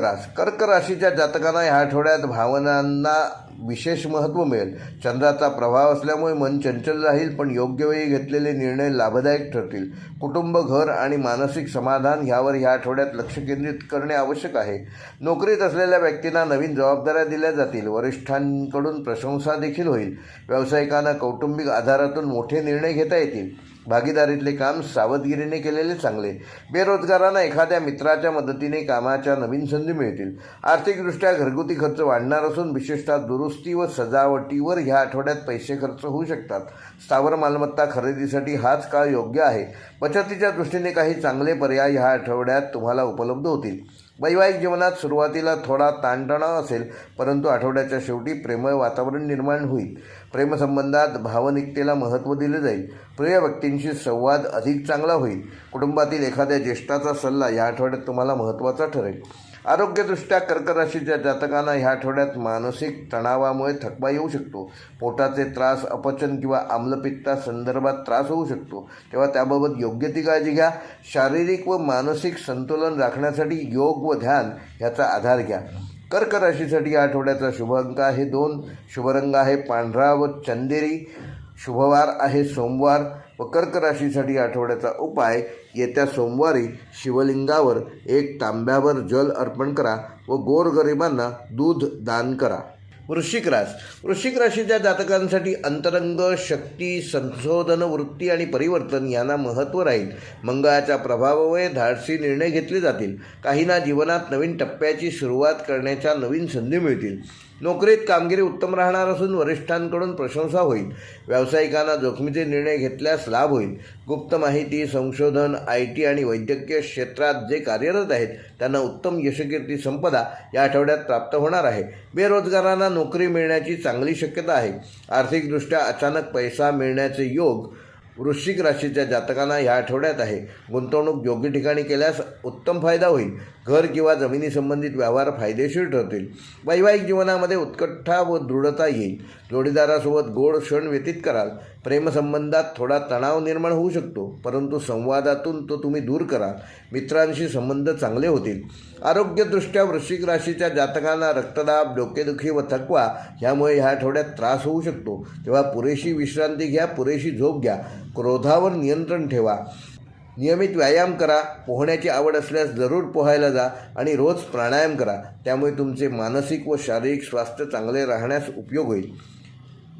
रास कर्क राशीच्या जातकांना ह्या आठवड्यात भावनांना विशेष महत्त्व मिळेल. चंद्राचा प्रभाव असल्यामुळे मन चंचल राहील पण योग्य वेळी घेतलेले निर्णय लाभदायक ठरतील. कुटुंब घर आणि मानसिक समाधान ह्यावर ह्या आठवड्यात लक्ष केंद्रित करणे आवश्यक आहे. नोकरीत असलेल्या व्यक्तींना नवीन जबाबदाऱ्या दिल्या जातील. वरिष्ठांकडून प्रशंसा देखील होईल. व्यावसायिकांना कौटुंबिक आधारातून मोठे निर्णय घेता येतील. भागीदारीतले काम सावधगिरीने केलेले चांगले. बेरोजगारांना एखाद्या मित्राच्या मदतीने कामाच्या नवीन संधी मिळतील. आर्थिकदृष्ट्या घरगुती खर्च वाढणार असून विशेषतः दुरुस्ती व सजावटीवर ह्या आठवड्यात पैसे खर्च होऊ शकतात. स्थावर मालमत्ता खरेदीसाठी हाच काळ योग्य आहे. बचतीच्या दृष्टीने काही चांगले पर्याय ह्या आठवड्यात तुम्हाला उपलब्ध होतील. वैवाहिक जीवनात सुरुवातीला थोडा ताणतणाव असेल परंतु आठवड्याच्या शेवटी प्रेमळ वातावरण निर्माण होईल. प्रेमसंबंधात भावनिकतेला महत्त्व दिले जाईल. प्रिय व्यक्तींशी संवाद अधिक चांगला होईल. कुटुंबातील एखाद्या ज्येष्ठाचा सल्ला या आठवड्यात तुम्हाला महत्त्वाचा ठरेल. आरोग्यदृष्ट्या कर्क राशीच्या जातकांना ह्या आठवड्यात मानसिक तणावामुळे थकवा येऊ शकतो. पोटाचे त्रास अपचन किंवा आम्लपित्ता संदर्भात त्रास होऊ शकतो. तेव्हा त्याबाबत योग्य ती काळजी घ्या. शारीरिक व मानसिक संतुलन राखण्यासाठी योग व ध्यान ह्याचा आधार घ्या. कर्क राशीसाठी या आठवड्याचा शुभ अंक आहे दोन. शुभरंग आहे पांढरा व चंदेरी. शुभवार आहे. सोमवार व कर्क राशीसाठी आठवड्याचा उपाय येत्या सोमवारी शिवलिंगावर एक तांब्यावर जल अर्पण करा व गोरगरिबांना दूध दान करा. वृश्चिक रास वृश्चिक राशीच्या जातकांसाठी अंतरंग शक्ती संशोधन वृत्ती आणि परिवर्तन यांना महत्त्व राहील. मंगळाच्या प्रभावामुळे धाडसी निर्णय घेतले जातील. काहींना जीवनात नवीन टप्प्याची सुरुवात करण्याच्या नवीन संधी मिळतील. नोकरीत कामगिरी उत्तम राहणार असून वरिष्ठांकडून प्रशंसा होईल. व्यावसायिकांना जोखमीचे निर्णय घेतल्यास लाभ होईल. गुप्त माहिती संशोधन आय टी आणि वैद्यकीय क्षेत्रात जे कार्यरत आहेत त्यांना उत्तम यशकीर्ती संपदा या आठवड्यात प्राप्त होणार आहे. बेरोजगारांना नोकरी मिळण्याची चांगली शक्यता आहे. आर्थिकदृष्ट्या अचानक पैसा मिळण्याचे योग वृश्चिक राशीच्या जातकांना ह्या आठवड्यात आहे. गुंतवणूक योग्य ठिकाणी केल्यास उत्तम फायदा होईल. घर किंवा जमिनी संबंधित व्यवहार फायदेशीर ठरतील. वैवाहिक जीवनामध्ये उत्कंठा व दृढता येईल. जोडीदारासोबत गोड क्षण व्यतीत कराल. प्रेमसंबंधात थोडा तणाव निर्माण होऊ शकतो परंतु संवादातून तो तुम्ही दूर करा. मित्रांशी संबंध चांगले होतील. आरोग्यदृष्ट्या वृश्चिक राशीच्या जातकांना रक्तदाब डोकेदुखी व थकवा ह्यामुळे ह्या आठवड्यात त्रास होऊ शकतो. तेव्हा पुरेशी विश्रांती घ्या पुरेशी झोप घ्या. क्रोधावर नियंत्रण ठेवा. नियमित व्यायाम करा. पोहण्याची आवड असल्यास जरूर पोहायला जा आणि रोज प्राणायाम करा. त्यामुळे तुमचे मानसिक व शारीरिक स्वास्थ्य चांगले राहण्यास उपयोग होईल.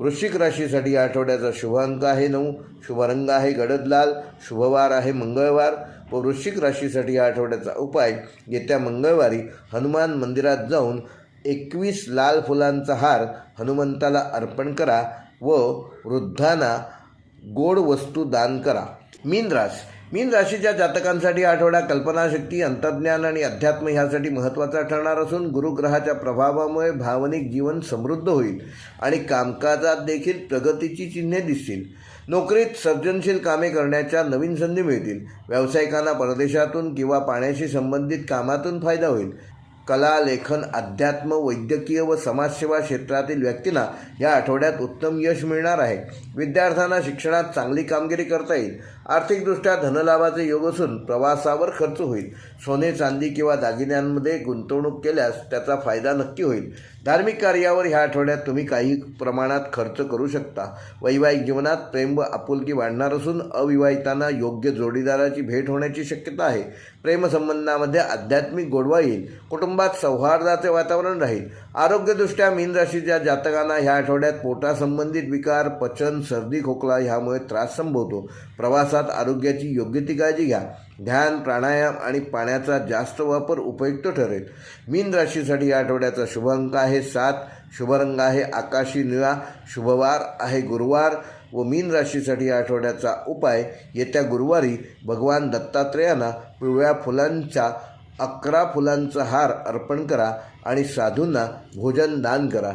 वृश्चिक राशीसाठी या आठवड्याचा शुभ अंक आहे नऊ शुभ रंग आहे गडद लाल शुभवार आहे मंगळवार. व वृश्चिक राशीसाठी या आठवड्याचा उपाय येत्या मंगळवारी हनुमान मंदिरात जाऊन एकवीस लाल फुलांचा हार हनुमंताला अर्पण करा व वृद्धांना गोड वस्तू दान करा. मीन रास मीन राशीच्या जातकांसाठी आठवडा कल्पनाशक्ती अंतर्ज्ञान आणि अध्यात्म ह्यासाठी महत्त्वाचा ठरणार असून गुरुग्रहाच्या प्रभावामुळे भावनिक जीवन समृद्ध होईल आणि कामकाजात देखील प्रगतीची चिन्हे दिसतील. नोकरीत सर्जनशील कामे करण्याच्या नवीन संधी मिळतील. व्यावसायिकांना परदेशातून किंवा पाण्याशी संबंधित कामातून फायदा होईल. कला लेखन अध्यात्म वैद्यकीय व समाजसेवा क्षेत्रातील व्यक्तींना या आठवड्यात उत्तम यश मिळणार आहे. विद्यार्थ्यांना शिक्षणात चांगली कामगिरी करता येईल. आर्थिकदृष्ट्या धनलाभाचे योग असून प्रवासावर खर्च होईल. सोने चांदी किंवा दागिन्यांमध्ये गुंतवणूक केल्यास त्याचा फायदा नक्की होईल. धार्मिक कार्यावर ह्या आठवड्यात तुम्ही काही प्रमाणात खर्च करू शकता. वैवाहिक जीवनात प्रेम व आपुलकी वाढणार असून अविवाहितांना योग्य जोडीदाराची भेट होण्याची शक्यता आहे. प्रेमसंबंधामध्ये आध्यात्मिक गोडवा येईल. कुटुंबात सौहार्दाचे वातावरण राहील. आरोग्यदृष्ट्या मीन राशीच्या जातकांना ह्या आठवड्यात पोटासंबंधित विकार पचन सर्दी खोकला ह्यामुळे त्रास संभवतो. प्रवासात आरोग्याची योग्य ती काळजी घ्या. ध्यान प्राणायाम आणि पाण्याचा जास्त वापर उपयुक्त ठरेल. मीन राशीसाठी या आठवड्याचा शुभ अंक आहे सात. शुभरंग आहे आकाशी निळा. शुभवार आहे गुरुवार. व मीन राशीसाठी या आठवड्याचा उपाय येत्या गुरुवारी भगवान दत्तात्रेयांना पिवळ्या फुलांचा अकरा फुलांचा हार अर्पण करा आणि साधूंना भोजन दान करा.